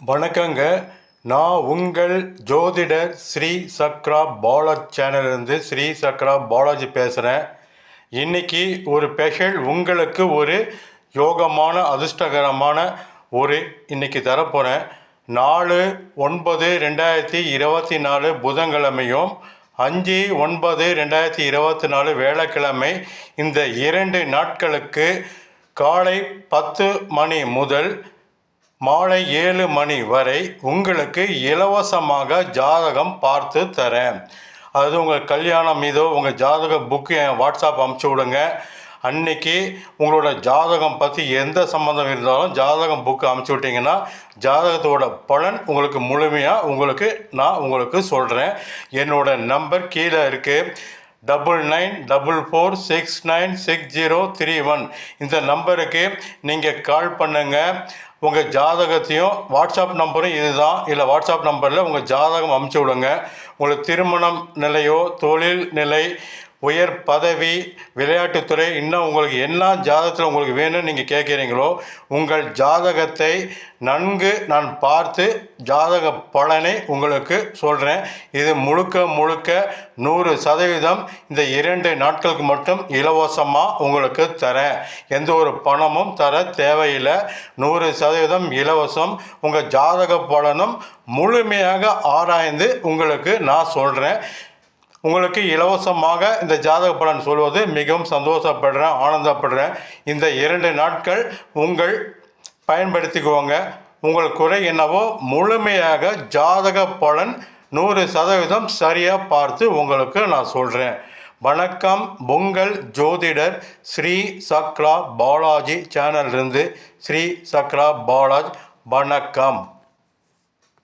வணக்கங்க. நான் உங்கள் ஜோதிடர் ஸ்ரீ சக்ரா பாலாஜ் சேனல்லேருந்து ஸ்ரீ சக்ரா பாலாஜி பேசுகிறேன் இன்னைக்கு ஒரு ஸ்பெஷல் உங்களுக்கு ஒரு யோகமான அதிர்ஷ்டகரமான ஒரு இன்னைக்கு தரப்போகிறேன் நாலு ஒன்பது ரெண்டாயிரத்தி இருபத்தி நாலு புதன்கிழமையும் அஞ்சு ஒன்பது ரெண்டாயிரத்தி இருபத்தி நாலு வேலைக்கிழமை இந்த இரண்டு நாட்களுக்கு காலை பத்து மணி முதல் மாலை ஏழு மணி வரை உங்களுக்கு இலவசமாக ஜாதகம் பார்த்து தரேன். அது உங்கள் கல்யாணம் மீதோ உங்கள் ஜாதக புக்கு என் வாட்ஸ்அப் அமுச்சு விடுங்க. அன்னைக்கு உங்களோட ஜாதகம் பற்றி எந்த சம்மந்தம் இருந்தாலும் ஜாதகம் புக்கு அமுச்சு விட்டிங்கன்னா ஜாதகத்தோட பலன் உங்களுக்கு முழுமையாக உங்களுக்கு நான் உங்களுக்கு சொல்கிறேன் என்னோட நம்பர் கீழே இருக்குது double nine double four six nine six zero three one. இந்த நம்பருக்கு நீங்கள் கால் பண்ணுங்கள் உங்கள் ஜாதகத்தையும் வாட்ஸ்அப் நம்பரும் இதுதான். இல்லை வாட்ஸ்அப் நம்பரில் உங்கள் ஜாதகம் அமுச்சு விடுங்க. உங்களுக்கு திருமணம் நிலையோ தொழில் நிலை உயர் பதவி விளையாட்டுத்துறை இன்னும் உங்களுக்கு என்ன ஜாதகத்தில் உங்களுக்கு வேணும்னு நீங்கள் கேட்குறீங்களோ உங்கள் ஜாதகத்தை நன்கு நான் பார்த்து ஜாதக பலனை உங்களுக்கு சொல்கிறேன் இது முழுக்க முழுக்க நூறு சதவீதம் இந்த இரண்டு நாட்களுக்கு மட்டும் இலவசமாக உங்களுக்கு தரேன். எந்த ஒரு பணமும் தர தேவையில்லை. நூறு சதவீதம் இலவசம். உங்கள் ஜாதக பலனும் முழுமையாக ஆராய்ந்து உங்களுக்கு நான் சொல்கிறேன் உங்களுக்கு இலவசமாக இந்த ஜாதக பலன் சொல்வது மிகவும் சந்தோஷப்படுறேன் ஆனந்தப்படுறேன். இந்த இரண்டு நாட்கள் உங்கள் பயன்படுத்திக்குவோங்க உங்கள் குறை என்னவோ முழுமையாக ஜாதக பலன் நூறு சதவீதம் சரியாக பார்த்து உங்களுக்கு நான் சொல்கிறேன் வணக்கம் உங்கள் ஜோதிடர் ஸ்ரீ சக்ரா பாலாஜி சேனல்லேருந்து ஸ்ரீ சக்ரா பாலாஜ். வணக்கம்.